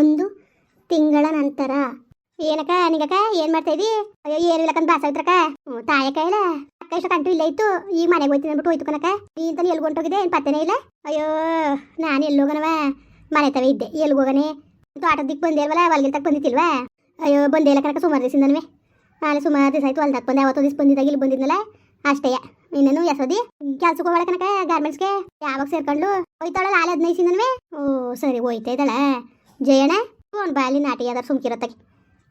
ಒಂದು ತಿಂಗಳ ನಂತರ. ಏನಕ್ಕ, ನಿಗಕ್ಕ, ಏನ್ ಮಾಡ್ತಾ ಇದಿ? ಅಯ್ಯೋ ಏನು ಇಲ್ಲಕಂತ ಬಾಸಾಯ್ತ್ರಕ್ಕ ತಾಯಕ ಇಲ್ಲ? ಅಕ್ಕ ಇಷ್ಟ ಕಂಟ್ರಿ ಇಲ್ಲ ಇತ್ತು. ಈಗ ಮನೆಗೆ ಹೋಯ್ತೀನಿ ಅಂದ್ಬಿಟ್ಟು ಹೋಯ್ತು ಕನಕ ನೀ ಅಂತ ಎಲ್ಲಿ ಹೊಂಟೋಗಿದೆ ಏನು ಪತ್ತೆನೇ ಇಲ್ಲ? ಅಯ್ಯೋ, ನಾನು ಎಲ್ಲಿ ಹೋಗನವ? ಮನೆ ತವೇ ಇದ್ದೆ. ಎಲ್ಲಿ ಹೋಗನೆ? ಆಟದ ದಿಕ್ ಬಂದೇ ಅಲ್ವಲ್ಲ ಹೊಲ್ಗಿಲ್ ತಕ್ಕ ಬಂದಿತ್ತಿಲ್ವಾ ಅಯ್ಯೋ, ಬಂದೇ ಇಲ್ಲ ಕನಕ ಸುಮಾರು ದಿವಸದಿಂದನವೇ ನಾನು ಸುಮಾರು ದಿವಸ ಆಯ್ತು, ಹೊಲ್ದಾಗ ಬಂದೆ. ಅವತ್ತು ದಿವಸ ಬಂದಿದ್ದಾಗ ಇಲ್ಲಿ ಬಂದಿದ್ನಲ್ಲ, ಅಷ್ಟೇ. ಇನ್ನೇನು ಎಸೋದಿ ಕೆಲ್ಸಕ್ಕೆ ಹೋಗೋಳ ಕನಕ ಗಾರ್ಮೆಂಟ್ಸ್ಗೆ ಯಾವಾಗ ಸೇರ್ಕೊಂಡು ಹೋಯ್ತಾಳಲ್ಲ ನಾಳೆ ಹದಿನೈದು ಓ, ಸರಿ, ಹೋಯ್ತಾ ಇದ್ದಾಳ? ಜಯಣ್ಣ ಒಂದು ಬಾಲಿ ನಾಟಿ ಅದಾರ ಸುಮ್ಕಿರತ್ತಾಗಿ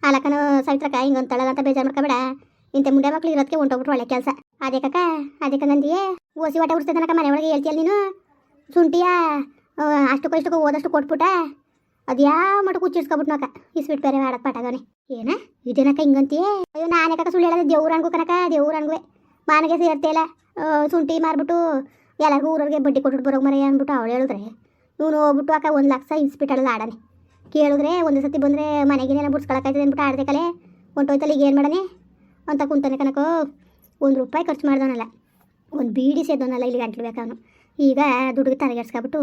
ಅಲಕನ ಸವಿತ್ರಕ್ಕ ಅಂತ ಬೇಜಾರು ಮಾಡ್ಕೊಬೇಡ ಇಂಥ ಮುಂಡೆ ಮಕ್ಳು ಇರೋದಕ್ಕೆ ಹೊಂಟೋಗ್ಬಿಟ್ರು ಒಳ್ಳೆ ಕೆಲಸ. ಅದೇ ಕಕ್ಕ ಅದಕ್ಕೆ ನಂದಿಯೇ ಓಸಿ ವಾಟ ಉಡ್ಸ್ತದನಕ ಮನೆ ಒಳಗೆ ಹೇಳ್ತಿಯಲ್ಲ ನೀನು? ಶುಂಠಿಯ ಅಷ್ಟು ಕಷ್ಟಕ್ಕೆ ಓದಷ್ಟು ಕೊಟ್ಬಿಟ್ಟ? ಅದು ಯಾವ ಮಟ್ಟ ನಕ್ಕ ಇಸ್ಬಿಟ್ಟು ಬೇರೆ ಪಾಠ ಪಟಾಗವನೆ ಏನ? ಇದೇನಕ ಹಿಂಗಂತೀಯೇ? ಅಯ್ಯೋ ನಾನೇ ಕಕ್ಕ ಸುಳ್ಳು ಹೇಳೋದು ದೇವ್ರ ಅನ್ಕೋ ಕನಕ ದೇವ್ರ ಅನ್ಗುವೆ ಮಾನಗೆ ಸೇರ್ತಿಯಲ್ಲ ಆ, ಶುಂಠಿ ಮಾರ್ಬಿಟ್ಟು ಎಲ್ಲರಿಗೂ ಊರವ್ರಿಗೆ ಬಡ್ಡಿ ಕೊಟ್ಬಿಟ್ಟು ಬರೋಗ್ ಮರೆಯ ಅಂದ್ಬಿಟ್ಟು ಅವಳು ಹೇಳಿದ್ರೆ. ಇವನು ಹೋಗ್ಬಿಟ್ಟು ಅಕ್ಕ ಒಂದು ಲಕ್ಷ ಇಸ್ಬಿಟ್ಟಳಲ್ಲ ಆಡನೆ ಕೇಳಿದ್ರೆ ಒಂದು ಸತಿ ಬಂದರೆ ಮನೆಗೇನೆಲ್ಲ ಬಿಡ್ಸ್ಕೊಳಕಾಯ್ತದೆ ಅಂದ್ಬಿಟ್ಟು ಆಡ್ಬೇಕಲೆ ಹೊಂಟೋಯ್ತಲ್ಲ ಈಗ ಏನು ಮಾಡನೆ? ಅಂತ ಕುಂತಾನೆ ಕನಕೋ ಒಂದು ರೂಪಾಯಿ ಖರ್ಚು ಮಾಡ್ದವನಲ್ಲ. ಒಂದು ಬೀಡಿ ಸೇದವನಲ್ಲ ಇಲ್ಲಿ ಗಂಟ್ಲು ಈಗ ದುಡ್ಡಿಗೆ ತಲೆಗೆಡ್ಸ್ಕೊಬಿಟ್ಟು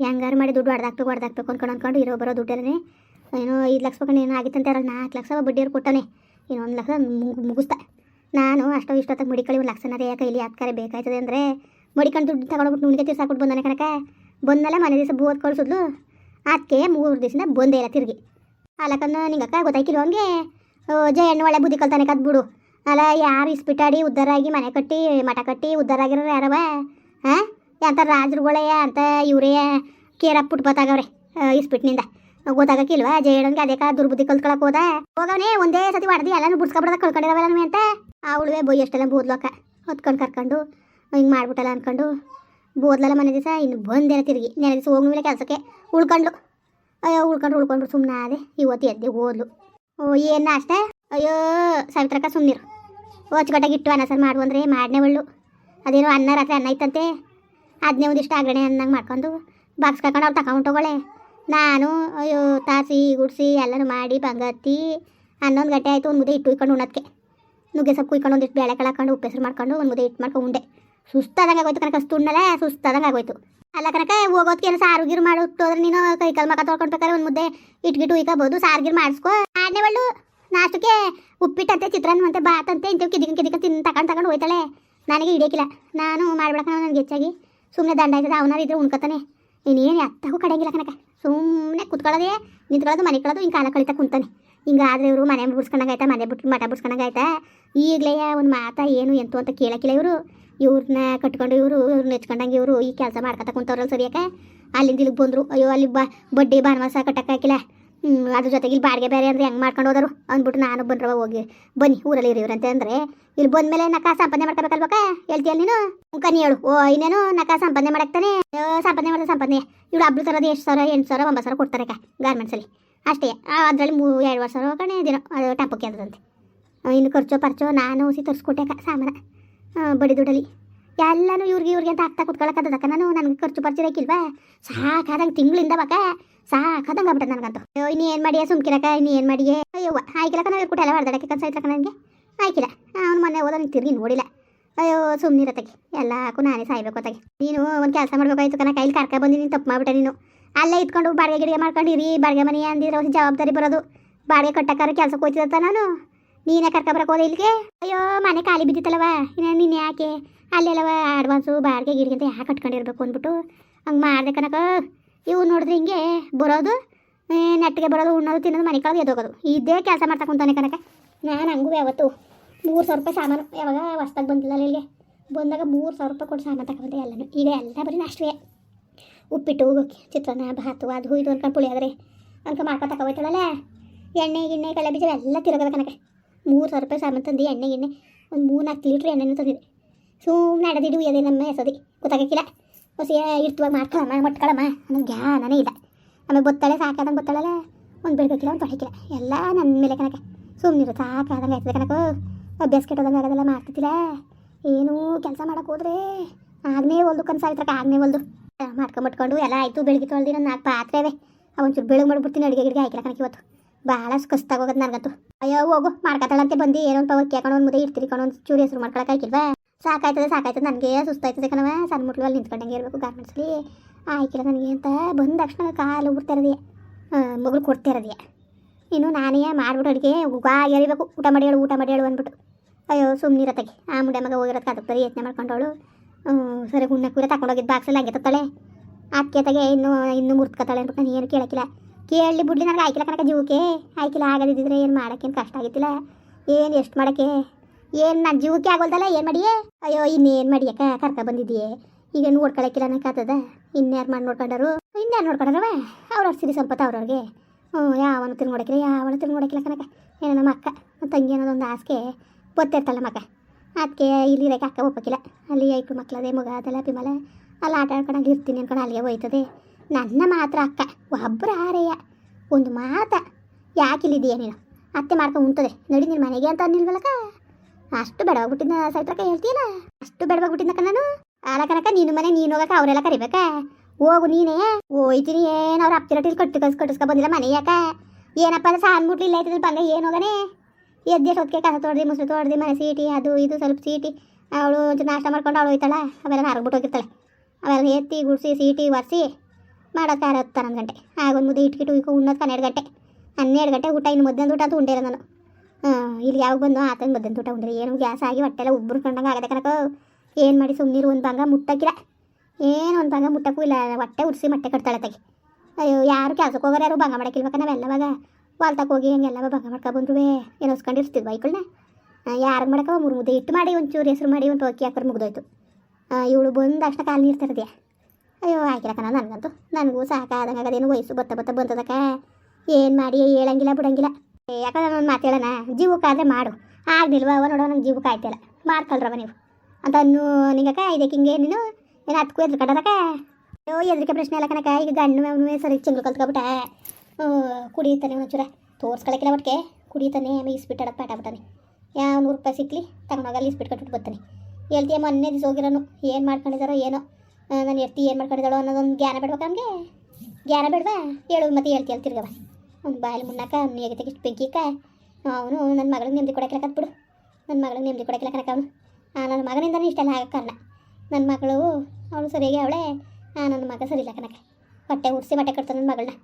ಹೆಂಗಾರು ಮಾಡಿ ದುಡ್ಡು ಹೊಡೆದಾಕ್ಬೇಕು ಹೊಡೆದಾಕ್ಬೇಕು ಅನ್ಕೊಂಡು ಅನ್ಕೊಂಡು ಇರೋ ಬರೋ ದುಡ್ಡಲ್ಲೇ ಏನೋ ಐದು ಲಕ್ಷ ಬೇಕಂಡು ಏನೋ ಆಗಿತ್ತಂತೆ ಅದ್ರಲ್ಲಿ ನಾಲ್ಕು ಲಕ್ಷ ಬಡ್ಡಿಯವ್ರು ಕೊಟ್ಟಾನೆ ಇನ್ನೊಂದು ಲಕ್ಷ ಮುಗ್- ಮುಗಿಸ್ತಾ ನಾನು ಅಷ್ಟೋ ಇಷ್ಟೊತ್ತಾಗ ಮಡಿಕಳಿ ಒಂದು ಲಕ್ಷನ ಯಾಕೆ ಇಲ್ಲಿ ಯಾತ್ಕಾರೆ ಬೇಕಾಯ್ತದೆ ಅಂದರೆ ಮಡಿಕೊಂಡು ದುಡ್ಡು ತಗೊಂಡ್ಬಿಟ್ಟು ನುಣಿಗೆ ತಿರ್ಸಾಕ್ಬಿಟ್ಟು ಬಂದಾನೆ ಕನಕ ಬಂದಲ್ಲ ಮನೆ ದಿವಸ ಬೋದ್ ಕಳಿಸಿದ್ಲು. ಅದಕ್ಕೆ ಮೂರು ದಿವಸದಿಂದ ಬಂದೇ ಇಲ್ಲ ತಿರುಗಿ. ಅಲ್ಲಕನ್ನ ನಿಂಗಕ್ಕ ಗೊತ್ತಾಯ್ಕಿಲ್ಲ ಹಂಗೆ? ಜಯಣ್ಣ ಒಳ್ಳೆ ಬುದ್ಧಿ ಕಲ್ತಾನೆ ಕದ್ಬಿಡು. ಅಲ್ಲ, ಯಾರು ಇಸ್ಪಿಟಾಡಿ ಉದ್ದಾರಾಗಿ ಮನೆ ಕಟ್ಟಿ, ಮಠ ಕಟ್ಟಿ ಉದ್ಧಾರ ಆಗಿರೋರು ಯಾರವ? ಹಾಂ ಎಂಥ ರಾಜರುಗಳೇ ಅಂತ ಇವರೇ ಕೇರಕ್ಕೆ ಪುಟ್ಬತ್ತಾಗವ್ರೆ ಇಸ್ಪಿಟ್ನಿಂದ. ಗೊತ್ತಾಗಕ್ಕಿಲ್ವಾ ಜಯಣ್ಣನ್ಗೆ ಅದೇ ದುರ್ಬುದ್ಧಿ ಕಲ್ತ್ಕೊಳಕ್ ಹೋದ? ಹೋಗವನೇ, ಒಂದೇ ಸತಿ ಹೊಡೆದು, ಎಲ್ಲನೂ ಬಿಡ್ಸ್ಕೊಬಿಡ್ದ ಕಳ್ಕೊಂಡಿರವಲ್ಲ ಅಂತ ಅವಳುವೆ ಬೊಯ್ ಅಷ್ಟೆಲ್ಲ ಬೋದ್ಲಕ್ಕ ಹೊತ್ಕೊಂಡು ಕರ್ಕೊಂಡು, ಹಿಂಗೆ ಮಾಡ್ಬಿಟ್ಟಲ್ಲ ಅನ್ಕೊಂಡು. ಬೋದ್ಲಲ್ಲ ಮನೆ ದಿವಸ ಇನ್ನು ಬಂದೆಲ್ಲ ತಿರುಗಿ. ನೆನೆ ದಿವಸ ಹೋಗ್ನೂ ಕೆಲಸಕ್ಕೆ. ಉಳ್ಕೊಂಡ್ಲು. ಅಯ್ಯೋ ಉಳ್ಕೊಂಡು ಉಳ್ಕೊಂಡ್ರು ಸುಮ್ಮನೆ ಅದೇ ಇವತ್ತು ಎದ್ದೆ, ಓದ್ಲು. ಓ, ಏನು ನಾಷ್ಟೆ? ಅಯ್ಯೋ, ಸಾವಿತ್ರಕ್ಕ ಸುಮ್ಮನಿರು ಹೊಚ್ಕಟ್ಟಾಗಿ ಇಟ್ಟು ಅನ್ನ ಸರ್ ಮಾಡು ಅಂದರೆ ಮಾಡನೇ ಒಳ್ಳು. ಅದೇನೋ ಅನ್ನ, ರಾತ್ರಿ ಅನ್ನ ಇತ್ತಂತೆ. ಅದನ್ನೇ ಒಂದಿಷ್ಟು ಆಗಣೆ ಅನ್ನಂಗೆ ಮಾಡ್ಕೊಂಡು ಬಾಕ್ಸ್ ಕರ್ಕೊಂಡು ಅವ್ರು ತಗೊಂಡೋಗಳೆ ನಾನು, ಅಯ್ಯೋ, ತಾಸಿ, ಗುಡಿಸಿ ಎಲ್ಲರೂ ಮಾಡಿ, ಬಂಗತ್ತಿ ಹನ್ನೊಂದು ಗಂಟೆ ಆಯಿತು, ಒಂದು ಮುದ್ದೆ ಇಟ್ಟು ಇಟ್ಕೊಂಡು ಉಣ್ಣೋದಕ್ಕೆ ನುಗ್ಗೆ ಸೊಪ್ಪು ಕುಯ್ಕೊಂಡು ಒಂದಿಷ್ಟು ಬೇಳೆ ಕಳಕೊಂಡು ಉಪ್ಪು ಹೆಸರು ಮಾಡ್ಕೊಂಡು ಒಂದು ಮುದ್ದೆ ಇಟ್ಟು ಮಾಡ್ಕೊಂಡು ಸುಸ್ತಾದಂಗೆ ಆಗೋಯ್ತು ಕನಕ ಸುಣ್ಣಲೇ ಸುಸ್ತಾದಂಗೆ ಆಗೋಯ್ತು. ಅಲ್ಲ ಕನಕ ಹೋಗೋದಕ್ಕೆ ಕೆಲಸ ಸಾರು ಗೀರು ಮಾಡೋದ್ರೆ ನೀನು ಕೈ ಕಾಲು ಮಕ ತೊಳ್ಕೊಂಡ್ಬೇಕಾದ್ರೆ ಒಂದು ಮುದ್ದೆ ಇಟ್ಗಿಟ್ಟು ಉಯ್ಕೋಬಹುದು ಸಾರು ಗೀರು ಮಾಡಿಸ್ಕೊ. ಆಡನೆ ಒಳ್ಳು ನಾಷ್ಟಕ್ಕೆ ಉಪ್ಪಿಟ್ಟಂತೆ ಚಿತ್ರಾನ್ನ ಅಂತೆ ಬಾತ್ ಅಂತೆ ಇಂಥವು ಕಿದಿಕ ಕಿದಿಕ ತಿನ್ ತಗೊಂಡು ತಗೊಂಡು ಹೋಯ್ತಾಳೆ. ನನಗೆ ಹಿಡಿಯೋಕಿಲ್ಲ. ನಾನು ಮಾಡ್ಬೇಕ ನನಗೆ ಹೆಚ್ಚಾಗಿ. ಸುಮ್ಮನೆ ದಂಡ ಆಯ್ತದ, ಅವನಾರು ಇದ್ರೆ ಉಣ್ಕೊತಾನೆ. ಇನ್ನೇನು ಅತ್ತಗೂ ಕಡೆಯಂಗಿಲ್ಲ ಕನಕ ಸುಮ್ಮನೆ ಕುತ್ಕೊಳ್ಳೋದೇ, ನಿಂತ್ಕೊಳ್ಳೋದು ಮನೆ ಕಳೋದು, ಹಿಂಗೆ ಕಾಲ ಕಳಿತಾ ಕುಂತಾನೆ. ಹಿಂಗಾದ್ರೆ ಇವರು ಮನೆ ಬಿಡ್ಸ್ಕೊಂಡಾಗಾಯ್ತಾ ಮನೆ ಬಿಟ್ಟು ಮಠ ಬಿಡ್ಸ್ಕೊಂಡಾಗಾಯ್ತಾ? ಈಗಲೇ ಒಂದು ಮಾತಾ ಏನು, ಎಂತು ಅಂತ ಕೇಳಕ್ಕಿಲ್ಲ ಇವರು. ಇವ್ರನ್ನ ಕಟ್ಕೊಂಡು ಇವರು ಇವ್ರನ್ನ ಹೆಚ್ಕೊಂಡಂಗೆ ಇವರು ಈ ಕೆಲಸ ಮಾಡ್ಕೊತ ಕುಂತವ್ರಲ್ಲ ಸರಿಯಾಕ ಅಲ್ಲಿಂದ ಇಲ್ಲಿಗೆ ಬಂದರು, ಅಯ್ಯೋ, ಅಲ್ಲಿ ಬಾ ಬಡ್ಡಿ ಭಾನುವಾಸ ಕಟ್ಟಕ್ಕೆ ಹಾಕಿಲ್ಲ. ಹ್ಞೂ ಅದ್ರ ಜೊತೆಗೆ ಇಲ್ಲಿ ಬಾಡಿಗೆ ಬೇರೆ ಅಂದರೆ ಹೆಂಗೆ ಮಾಡ್ಕೊಂಡು ಹೋದರು? ಅಂದ್ಬಿಟ್ಟು ನಾನು ಬಂದ್ರವ ಹೋಗಿ. ಬನ್ನಿ, ಊರಲ್ಲಿ ಇರಿ ಇವ್ರಂತೆ ಅಂದರೆ. ಇಲ್ಲಿ ಬಂದ್ಮೇಲೆ ನಕ ಸಂಪಾದನೆ ಮಾಡ್ಕೋಬೇಕಲ್ಬೇಕ ಹೇಳ್ತೀಯಲ್ಲ ನೀನು? ಕನಿ ಹೇಳು. ಓ, ಇನ್ನೇನು? ನಕ ಸಂಪಾದನೆ ಮಾಡಕ್ತಾನೆ ಸಂಪಾದನೆ ಮಾಡಿದ ಸಂಪಾದನೆ. ಇವಳು ಹಬ್ಬ ತರೋದು ಎಷ್ಟು ಸಾವಿರ, ಎಂಟು ಸಾವಿರ ಒಂಬತ್ತು ಸಾವಿರ ಕೊಡ್ತಾರೆ ಗಾರ್ಮೆಂಟ್ಸಲ್ಲಿ ಅಷ್ಟೇ. ಅದರಲ್ಲಿ ಮೂ, ಎರಡು ವರ್ಷ ಕಣೆ ದಿನ, ಅದು ಟಪ್ಪಕ್ಕೆ ಅದಂತೆ ಇನ್ನು ಖರ್ಚು ಪರ್ಚೋ ನಾನು ಸಿ ತರಿಸ್ಕೊಟ್ಟೆ ಸಾಮಾನ. ಬಡಿ ದುಡ್ಡಲ್ಲಿ ಎಲ್ಲನೂ ಇವ್ರಿಗೆ ಇವ್ರಿಗೆ ಅಂತ ಆಗ್ತಾ ಕುತ್ಕೊಳಕ್ಕದಕ್ಕ ನಾನು ನನಗೆ ಖರ್ಚು ಪರ್ಚಿರಕ್ಕಿಲ್ವಾ ಸಾಕಾದಂಗೆ ತಿಂಗಳಿಂದ ಬಕ ಸಾಕಾದಂಗೆ ಆಗ್ಬಿಟ್ಟೆ ನನಗಂತೂ. ಅಯ್ಯೋ, ಇನ್ನು ಏನು ಮಾಡಿಯಾ ಸುಮ್ಕಿರಕ ಇನ್ನು ಏನು ಮಾಡಿಯೇ? ಅಯ್ಯೋ ಆಯ್ಕಿಲ್ಲಕ ನಾವು ಇರ್ಬಿಟ್ಟು ಎಲ್ಲ ಹೊಡೆದಾಡಕ್ಕೆ ಕನ್ಸ ಆಯ್ತಕ್ಕ ನನಗೆ? ಆಯ್ಕಿಲ್ಲ. ಅವ್ನು ಮೊನ್ನೆ ಹೋದ, ನೀನು ತಿರುಗಿ ನೋಡಿಲ್ಲ. ಅಯ್ಯೋ ಸುಮ್ಮನಿರತ್ತಗೆ ಎಲ್ಲಕ್ಕೂ ನಾನೇ ಸಾಯ್ಬೇಕು ಅತ್ತಾಗೆ ನೀನು ಒಂದು ಕೆಲಸ ಮಾಡ್ಬೇಕಾಯ್ತು ಕಣ. ಕೈಲಿ ಕರ್ಕ ಬಂದು, ನೀನು ತಪ್ಪು ಮಾಡ್ಬಿಟ್ಟೆ ನೀನು. ಅಲ್ಲೇ ಇದ್ಕೊಂಡು ಬಾಡಿಗೆ ಗಿಡಿಗೆ ಮಾಡ್ಕೊಂಡು ಇರಿ ಬಾಡಿಗೆ ಮನೆ ಅಂದಿದ್ರೆ ಒಂದು ಜವಾಬ್ದಾರಿ ಬರೋದು. ಬಾಡಿಗೆ ಕಟ್ಟಕ್ಕಾರ ಕೆಲಸಕ್ಕೆ ಹೋಗ್ತಿದ್ದ ನಾನು. ನೀನೇ ಕರ್ಕ ಬರಕ್ಕೆ ಹೋದೆ ಇಲ್ಲಿಗೆ? ಅಯ್ಯೋ, ಮನೆ ಖಾಲಿ ಬಿದ್ದಿತ್ತಲ್ಲವ, ಇನ್ನ ನೀನು ಯಾಕೆ? ಅಲ್ಲೆಲ್ಲವ ಅಡ್ವಾನ್ಸು ಬಾಡಿಗೆ ಅಂತ ಯಾಕೆ ಕಟ್ಕೊಂಡಿರ್ಬೇಕು ಅಂದ್ಬಿಟ್ಟು. ಹಂಗೆ ಮಾಡಿದೆ ಕನಕ ಇವು ನೋಡಿದ್ರೆ ಹಿಂಗೆ ಬರೋದು ನೆಟ್ಟಿಗೆ ಬರೋದು, ಉಣ್ಣೋದು, ತಿನ್ನೋದು, ಮನೆ ಕಳೆದು ಎದ್ದೋಗೋದು ಇದೇ ಕೆಲಸ ಮಾಡ್ತಾ ಕುಂತಾನೆ ಕನಕ ನಾನು ಹಂಗೂ ಯಾವತ್ತು ಮೂರು ಸಾವಿರ ರೂಪಾಯಿ ಸಾಮಾನು ಯಾವಾಗ ಹೊಸ್ದಾಗಿ ಬಂದಿಲ್ಲ ಇಲ್ಲಿಗೆ. ಬಂದಾಗ ಮೂರು ಸಾವಿರ ರೂಪಾಯಿ ಕೊಟ್ಟು ಸಾಮಾನು ತಗೊಂಡೆ ಎಲ್ಲನೂ. ಈಗ ಎಲ್ಲ ಬರೀ ಅಷ್ಟೇ ಉಪ್ಪಿಟ್ಟು ಚಿತ್ರಾನ್ನ, ಭಾತು, ಅದು ಇದು ಅನ್ಕೊಂಡು ಪುಳಿಯೋಗರೆ ಅನ್ಕೊಂಡು ಮಾಡ್ಕೊ ತಗೋಯ್ತಾಳಲ್ಲ ಎಣ್ಣೆ, ಗಿಣ್ಣೆ ಕಳೆ ಬೀಜ ಎಲ್ಲ ತಿರೋಗದ ಕನಕ ಮೂರು ಸಾವಿರ ರೂಪಾಯಿ ಸಾಮಾನು ತಂದು ಎಣ್ಣೆ ಎಣ್ಣೆ ಒಂದು ಮೂರು ನಾಲ್ಕು ಲೀಟ್ರ್ ಎಣ್ಣೆನೂ ತಂದಿದೆ ಸುಮ್ಮನೆ ಅಡದಿಡು ಅದೇ ನಮ್ಮ ಎಸೋದಿ ಗೊತ್ತಾಗಕ್ಕಿಲ್ಲ. ಹೊಸ ಇರ್ತುವಾಗ ಮಾಡ್ಕೊಳಮ್ಮ, ಮಟ್ಕೊಳಮ್ಮ. ಅನ್ನೋ ಜ್ಞಾನನೇ ಇಲ್ಲ. ಆಮೇಲೆ ಗೊತ್ತಾಳೆ ಸಾಕಾದಂಗೆ ಗೊತ್ತಾಳಲ್ಲ ಒಂದು ಬೆಳಕಿಲ್ಲ ಒಂದು ತೊಳಕಿಲ್ಲ. ಎಲ್ಲ ನನ್ನ ಮೇಲೆ ಕನಕ ಸುಮ್ಮನಿರು ಸಾಕಾದಂಗೆ ಆಯ್ತದೆ ಕನಕ ಅಭ್ಯಾಸ ಕೆಟ್ಟದಂಗೆ ಆಗೋದೆಲ್ಲ ಮಾಡ್ತಿದ್ದಿಲ್ಲ ಏನೂ ಕೆಲಸ ಮಾಡೋಕೆ ಹೋದ್ರೆ ಆಗ್ನೇ ಒಲ್ದು ಆಗ್ನೇ ಒಲ್ದು. ಮಾಡ್ಕೊಂಬಿಟ್ಕೊಂಡು ಎಲ್ಲ ಆಯಿತು ಬೆಳಗ್ಗೆ ತೊಳ್ದಿ ನಾನು ನಾಲ್ಕು ಪಾತ್ರೆ ಅವೆ. ಅವೊಂಚೂರು ಬೆಳಗ್ಗೆ ಮಾಡ್ಬಿಡ್ತೀನಿ, ಅಡುಗೆ ಗಿಡಿಗೆ ಹಾಕಿಲ್ಲ ಕನಕ ಇವತ್ತು. ಭಾಳ ಕಸ್ತಾಗ ಹೋಗೋದು ನನಗಂತೂ. ಅಯ್ಯೋ, ಹೋಗು ಮಾಡ್ಕೊತಾಳಂತೆ ಬಂದು. ಏನೋ ಒಂದು ಪವ ಕೇಳ್ಕೊಂಡು ಒಂದು ಮುದ್ದೆ ಇರ್ತೀರಿ ಕಣ, ಒಂದು ಚೂರಿ ಹೆಸರು ಮಾಡ್ಕೊಳಕ್ಕೆ ಹಾಕಿಲ್ವಾ? ಸಾಕಾಯ್ತದೆ ಸಾಕಾಯ್ತದೆ. ನನಗೆ ಸುಸ್ತಾಯ್ತದೆ ಕಣವ ಸಣ್ಣ ಮುಟ್ಲು ಅಲ್ಲಿ ನಿಂತ್ಕೊಂಡಂಗೆ ಇರಬೇಕು ಗಾರ್ಮೆಂಟ್ಸಲ್ಲಿ ಆಯ್ಕಿಲ್ಲ ನನಗೆ ಅಂತ ಬಂದ ತಕ್ಷಣ ಕಾಲು ಉರ್ತಾ ಇರೋದೇ ಮಗಳು ಕೊಡ್ತಾ ಇರೋದೇ ಇನ್ನು ನಾನೇ ಮಾಡ್ಬಿಟ್ಟು ಅಡುಗೆ ಹೋಗಾ ಎರಿಬೇಕು. ಊಟ ಮಾಡಿ ಹೇಳು, ಊಟ ಮಾಡಿ ಹೇಳು ಅಂದ್ಬಿಟ್ಟು. ಅಯ್ಯೋ ಸುಮ್ಮನಿರತ್ತಾಗೆ ಆ ಮುಂಡೆ ಮಗ ಹೋಗಿರೋದು ಕಾದಕ್ತಾರೆ ಯತ್ನೆ ಮಾಡ್ಕೊಂಡವಳು ಸರಿ ಹುಣ್ಣ ಕೂರ ತಗೊಂಡೋಗಿದ್ದು ಬಾಕ್ಸಲ್ಲಿ ಹಂಗೆ ತತ್ತಾಳೆ ಅದಕ್ಕೆ ತಗೆ ಇನ್ನೂ ಇನ್ನೂ ಮುರ್ತ್ಕೊತಾಳೆ ಅಂದ್ಬಿಟ್ಟು ನಾನು ಏನು ಕೇಳಕ್ಕಿಲ್ಲ. ಕೇಳಲಿ ಬಿಡ್ಲಿ, ನನಗೆ ಆಯ್ಕಿಲ್ಲ ಕನಕ ಜೀವಕ್ಕೆ. ಆಯ್ಕಿಲ್ಲ ಆಗದಿದ್ದರೆ ಏನು ಮಾಡೋಕ್ಕೇನು ಕಷ್ಟ ಆಗಿತ್ತಿಲ್ಲ. ಏನು ಎಷ್ಟು ಮಾಡೋಕ್ಕೆ? ಏನು ನನ್ನ ಜೀವಕ್ಕೆ ಆಗೋಲ್ದಲ್ಲ, ಏನು ಮಾಡಿಯೇ? ಅಯ್ಯೋ, ಇನ್ನೇನು ಮಾಡಿಯಕ್ಕ, ಕರ್ಕ ಬಂದಿದ್ದೀಯೇ ಈಗ ನೋಡ್ಕೊಳಕ್ಕಿಲ್ಲ ನನಗಾತದ ಇನ್ಯಾರು ಮಾಡಿ ನೋಡ್ಕೊಂಡರು? ಇನ್ಯಾರು ನೋಡ್ಕೊಂಡರವ? ಅವ್ರವ್ರ ಸಿರಿ ಸಂಪತ್ತು ಅವ್ರವ್ರಿಗೆ. ಹ್ಞೂ, ಯಾವನು ತಿನ್ ನೋಡಕ್ಕಿಲ್ಲ ಯಾವನು ತಿರು ನೋಡಕ್ಕಿಲ್ಲ ಕನಕ ಏನೋ ನಮ್ಮ ಅಕ್ಕ, ನಮ್ಮ ತಂಗಿ ಅನ್ನೋದೊಂದು ಆಸೆ ಗೊತ್ತಿರ್ತಲ್ಲ ಮಕ್ಕ. ಅದಕ್ಕೆ ಇಲ್ಲಿ ಇರೋಕೆ ಅಕ್ಕ ಒಪ್ಪಕ್ಕಿಲ್ಲ ಅಲ್ಲಿ ಐಕು ಮಕ್ಕಳದೇ ಮಗ ಅದೆಲ್ಲ ಪಿಮಲ ಅಲ್ಲಿ ಆಟ ಆಡ್ಕೊಂಡು ಅಲ್ಲಿ ಇರ್ತೀನಿ ಅನ್ಕೊಂಡು ಅಲ್ಲಿಗೆ ಹೋಯ್ತದೆ. ನನ್ನ ಮಾತ್ರ ಅಕ್ಕ ಒಬ್ಬರ ಆರೆಯ ಒಂದು ಮಾತ. ಯಾಕಿಲ್ಲಿದೆಯಾ ನೀನು? ಅತ್ತೆ ಮಾಡ್ಕೊಂಡು ಉಂಟದೆ ನಡಿ ನಿನ್ನ ಮನೆಗೆ ಅಂತ ನಿಲ್ವಲ್ಲಕ್ಕ ಅಷ್ಟು ಬೆಡವಾಗ್ಬಿಟ್ಟಿದ್ದ ಸೈತ್ರಕ್ಕ ಹೇಳ್ತೀಯಲ್ಲ? ಅಷ್ಟು ಬೆಡವಾಗ್ಬಿಟ್ಟಿದ್ನಕ್ಕ ನಾನು? ಆಲ ಕನಕ ನೀನು ಮನೆ, ನೀನು ಹೋಗಕ್ಕ, ಅವರೆಲ್ಲ ಕರಿಬೇಕಾ? ಹೋಗು ನೀನೇ. ಹೋಯ್ತೀನಿ, ಏನು ಅವ್ರ ಅಪ್ತಿರಟಿಲ್ ಕಟ್ಟು ಕಸ್ ಕಟ್ಟಿಸ್ಕೊ ಬಂದಿಲ್ಲ ಮನೆ ಯಾಕ ಏನಪ್ಪ ಅಂದ್ರೆ ಸಾನ್ ಮುಟ್ಲಿಲ್ಲ ಆಯ್ತದ ಬಂಗ ಏನು ಹೋಗನೆ? ಎದ್ದೆ ಹೊತ್ತಿಗೆ ಕಸ ತೊಡ್ದು ಮುಸು ತೊಡ್ದು, ಮನೆ ಸೀಟಿ, ಅದು ಇದು ಸ್ವಲ್ಪ ಸೀಟಿ. ಅವಳು ಒಂಚೂರು ನಾಷ್ಟ ಮಾಡ್ಕೊಂಡು ಅವಳು ಹೋಯ್ತಾಳ. ಅವೆಲ್ಲ ಹರಗ್ಬಿಟ್ಟು ಹೋಗಿರ್ತಾಳೆ. ಅವೆಲ್ಲ ಎತ್ತಿ ಗುಡಿಸಿ, ಸೀಟಿ ಒರೆಸಿ ಮಾಡೋಕೆ ಆರು ಹತ್ತು ಹನ್ನೊಂದು ಗಂಟೆ ಆಗೊಂದು ಮುದ್ದೆ ಇಟ್ಕಿಟ್ಟು ಉಯ್ಕೊ ಉಣ್ಣೋದು ಹನ್ನೆರಡು ಗಂಟೆ. ಹನ್ನೆರಡು ಗಂಟೆ ಊಟ, ಇನ್ನು ಮಧ್ಯಾಹ್ನ ಊಟ ಅಂತ ಉಂಡೇರ ನಾನು. ಇಲ್ಲಿ ಯಾವಾಗ ಬಂದು ಆತನ ಮಧ್ಯಾಹ್ನ ಊಟ ಉಂಡಿರಿ ಏನು ಗ್ಯಾಸ್ ಆಗಿ ಹೊಟ್ಟೆಲ್ಲ ಉಬ್ಬರು ಕಂಡಂಗೆ ಆಗದೆ ಕನಕ ಏನು ಮಾಡಿ ಸುಮ್ಮನಿರು ಒಂದು ಭಾಗ ಮುಟ್ಟಕ್ಕಿಲ್ಲ ಏನು ಒಂದು ಭಾಗ ಮುಟ್ಟಕ್ಕೂ ಇಲ್ಲ. ಹೊಟ್ಟೆ ಉರ್ಸಿ ಮೊಟ್ಟೆ ಕಟ್ತಾಳೆ ತಗಿ. ಅಯ್ಯೋ, ಯಾರು ಕೆಲಸಕ್ಕೆ ಹೋಗೋರು ಯಾರು ಭಂಗ ನಾವೆಲ್ಲ ನಾವೆಲ್ಲವಾಗ ಹೊಲ್ದಾಗ ಹೋಗಿ ಹಂಗೆಲ್ಲ ಭಂಗ ಮಾಡ್ಕೊ ಬಂದ್ರು ಏನು ಹೊಸ್ಕೊಂಡು ಇರ್ತಿದ್ವಿ ಬೈಕಳನ್ನ ಯಾರಿಗೆ ಮಾಡಕ್ಕ ಮೂರು ಮುದ್ದೆ ಇಟ್ಟು ಮಾಡಿ ಒಂಚೂರು ಹೆಸರು ಮಾಡಿ ಒಂದು ಟೋಕಿ ಹಾಕೋರು ಮುಗ್ದೋಯ್ತು. ಇವಳು ಬಂದು ತಕ್ಷಣ ಕಾಲು ನೀರು ತರದೆ ಅಯ್ಯೋ ಆಯ್ಕಿಲ್ಲ ಕಣ, ನನಗಂತೂ. ನನಗೂ ಸಾಕಾದಂಗೆ ಅದೇನು ವಯಸ್ಸು ಬತ್ತ ಬತ್ತ ಬಂತದಕ್ಕ ಏನು ಮಾಡಿ ಹೇಳಂಗಿಲ್ಲ, ಬಿಡಂಗಿಲ್ಲ. ಯಾಕಂದ್ರೆ ನಾನು ಮಾತು ಹೇಳೋಣ. ಜೀವಕ್ಕಾದ್ರೆ ಮಾಡು. ಆಗ್ದಿಲ್ವ ಅವ ನೋಡೋ, ನಂಗೆ ಜೀವಕ್ಕೆ ಆಯ್ತಿಲ್ಲ. ಮಾಡ್ಕೊಳ್ರವ ನೀವು. ಅಂತ ಅನ್ನು ನಿಂಗಕ್ಕ ಇದಕ್ಕೆ ಹಿಂಗೆ ನೀನು? ಏನು ಹತ್ಕೂ ಎದ್ರು ಕಟ್ಟದಕ್ಕ ಅಯ್ಯೋ, ಎದ್ರಿಕೆ ಪ್ರಶ್ನೆ ಇಲ್ಲ ಕನಕ ಈಗ ಗಂಡು ಸರಿ ಚಿಂಗ್ಳು ಕಲ್ತ್ಕೊಬಿಟ್ಟ ಕುಡಿತಾನೆ ಒಂಚೂರ. ತೋರ್ಸ್ಕೊಳಕ್ಕಿಲ್ಲ ಒಟ್ಟಿಗೆ ಕುಡಿತಾನೆ ಆಮೇಲೆ ಇಸ್ಬಿಟ್ಟಾಡ ಪಾಠ ಬಿಟ್ಟಾನೆ ಯಾವ ನೂರು ರೂಪಾಯಿ ಸಿಕ್ಲಿ ತಗೊಂಡೋಗಲ್ಲಿ ಇಸ್ಬಿಟ್ಟು ಕಟ್ಬಿಟ್ಟು ಬರ್ತಾನೆ. ಹೇಳ್ತೀಯ, ಮೊನ್ನೆ ದಿವಸ ಹೋಗಿರೋನು. ಏನು ಮಾಡ್ಕೊಂಡಿದಾರೋ ಏನೋ. ನಾನು ಎತ್ತಿ ಏನು ಮಾಡ್ಕೊಂಡಿದ್ದಾಳೋ ಅನ್ನೋದೊಂದು ಜ್ಞಾನ ಬಿಡ್ಬೇಕು ನಮಗೆ ಜ್ಞಾನ ಬೇಡವಾ? ಹೇಳು, ಮತ್ತೆ ಹೇಳ್ತಿ ಹೇಳ್ತಿರ್ಗವ ಅವ್ನು ಬಾಯಲ್ಲಿ ಮುನ್ನಕ, ಅವ್ನು ಹೇಗೆ ತೆಗಿಷ್ಟು ಬೆಂಕಿಕ ಅವನು ನನ್ನ ಮಗಳಿಗೆ ನೆಮ್ಮದಿ ಕೊಡಕ್ಕಿಲ್ಲ ಬಿಡು. ನನ್ನ ಮಗಳಿಗೆ ನೆಮ್ಮದಿ ಕೊಡಕ್ಕಿಲ್ಲ ಕನಕ ಅವನು. ನನ್ನ ಮಗನಿಂದನೇ ಇಷ್ಟೆಲ್ಲ ಆಗಕ್ಕೆ ಕಾರಣ. ನನ್ನ ಮಗಳು, ಅವಳು ಸರಿಯಾಗಿ ಅವಳೆ. ನನ್ನ ಮಗ ಸರಿ ಇಲ್ಲ ಕನಕ ಹೊಟ್ಟೆ ಉಡ್ಸಿ ಬಟ್ಟೆ ಕಟ್ತಾನೆ ನನ್ನ ಮಗಳನ್ನ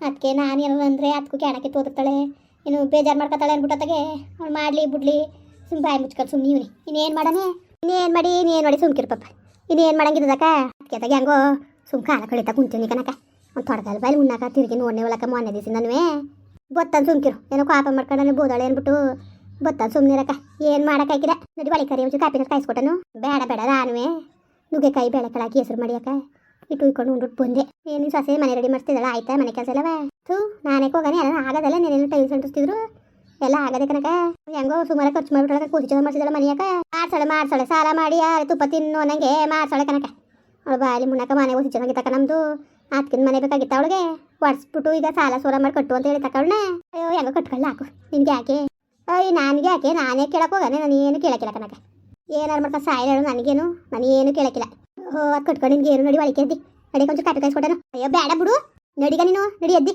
ಅದಕ್ಕೆ ನಾನು ಏನೋ ಅಂದರೆ ಅದಕ್ಕೂ ಕ್ಯಾಣಕ್ಕೆ ತೋದಿರ್ತಾಳೆ. ಇನ್ನು ಬೇಜಾರು ಮಾಡ್ಕೊತಾಳೆ ಅಂದ್ಬಿಟ್ಟತ್ತಾಗೆ ಅವ್ಳು ಮಾಡಲಿ, ಬಿಡ್ಲಿ ಸುಮ್ಮ ಬಾಯಿ ಮುಚ್ಕೊಂಡು ಸುಮ್ಮನೆ ಇವನಿ. ಇನ್ನೇನು ಮಾಡೋಣ? ಇನ್ನೇನು ಮಾಡಿ ಇನ್ನೇನು ಮಾಡಿ ಸುಮ್ಕಿರು ಇನ್ನೇನು ಮಾಡಂಗಿದ್ದಕ್ಕ ಅದಕ್ಕೆ? ಹೆಂಗೋ ಸುಮ್ ಕಾಲ ಕಳೀತಾ ಕುಂತೀವಿ ಕನಕ ಒಂದು ತೊಡಗಲ್ ಬಯಲು ಉಣ್ಣಾಕ ತಿರುಗಿ ನೋಡನೆ ಒಳಕ ಮೊನ್ನೆ ದಿವಸ ನನ್ವೇ ಬತ್ತನ್ ಸುಮ್ಕಿರು. ಏನೋ ಕಾಪ ಮಾಡ್ಕೊಂಡು ಬೋದಾಳೆ ಅನ್ಬಿಟ್ಟು ಬತ್ತನ್ ಸುಮ್ಮನಿರಕ್ಕ ಏನು ಮಾಡೋಕ್ಕಾಗಿಲ್ಲ. ನೋಡಿ ಬಳಿ ಕರಿ ಒಂಚೂರು ಕಾಪಿನ ಕಾಯಿಸ್ಕೊಟ್ಟನು. ಬೇಡ ಬೇಡ ನಾನುವೇ ನುಗ್ಗೆಕಾಯಿ ಬೇಳೆ ಕಳಾಕಿ ಹೆಸರು ಮಾಡಿಯಕ್ಕ ಇಟ್ಟು ಇಟ್ಕೊಂಡು ಉಂಡ್ಬಿಟ್ಟು ಬಂದೆ. ಏನು ಸೊಸೆ ಮನೆ ರೆಡಿ ಮಾಡ್ತಿದ್ದಾಳ ಆಯ್ತಾ ಮನೆ ಕೆಲಸ ಎಲ್ಲವ ಥೂ, ನಾನೇ ಹೋಗಾನೆ ಎಲ್ಲ ಆಗದಲ್ಲ? ನೆನೇನು ಟೈಲ್ಸ್ ಅಂಟಿಸ್ತಿದ್ರು? ಎಲ್ಲ ಆಗದೆ ಕನಕ ಹೆಂಗೋ ಸುಮಾರು ಖರ್ಚು ಮಾಡ್ಬಿಟ್ಟಾಗ ಕೂಸಿ ಮಾಡಿಸಿದಳ ಮನೆಯಾಕ. ಮಾಡ್ಸಾಳೆ ಮಾಡ್ಸಾಳೆ, ಸಾಲ ಮಾಡಿ ಯಾರು ತುಪ್ಪ ತಿನ್ನು ನಂಗೆ, ಮಾಡ್ಸಾಳೆ ಕನಕ ಅವಳು ಬಾಯಲ್ಲಿ ಮುನ್ನಕ ಮನೆ ತಕ ನಮ್ದು. ಆತ್ಕಿನ ಮನೆ ಬೇಕಾಗಿತ್ತ ಅವಳಿಗೆ. ಒಡ್ಸ್ಬಿಟ್ಟು ಈಗ ಸಾಲ ಸೂರ ಮಾಡಿ ಕಟ್ಟು ಅಂತ ಹೇಳಿ ತಕೊಳ್ಳೆ ಅಯ್ಯೋ, ಹೆಂಗೋ ಕಟ್ಕೊಳ್ಳ ಹಾಕು, ನಿನ್ಗೆ ಯಾಕೆ? ಅಯ್ಯ ನನಗೆ ಯಾಕೆ? ನಾನೇ ಕೇಳಕ್ಕೆ ಹೋಗಾನೆ, ನಾನು ಏನು ಕೇಳಕ್ಕಿಲ್ಲ ಕನಕ ಏನಾರು ಮಾಡ್ಕೊ, ಸಾಯಿ ಹೇಳು, ನನಗೇನು? ನಾನು ಏನು ಕೇಳಕ್ಕಿಲ್ಲ. ಓ ಅದು ಕಟ್ಕೊಂಡು ನಿನ್ಗೆ ಏನು ನಡಿ ಒಳಗೆ ಎದ್ದಿ. ನಡಿ ಕೊಂಚ ಕಾಪಿ ಕಳಿಸ್ಕೊಟ್ಟನು ಅಯ್ಯೋ ಬೇಡ ಬಿಡು. ನಡಿಗ ನೀನು, ನಡಿ ಎದ್ದಿ.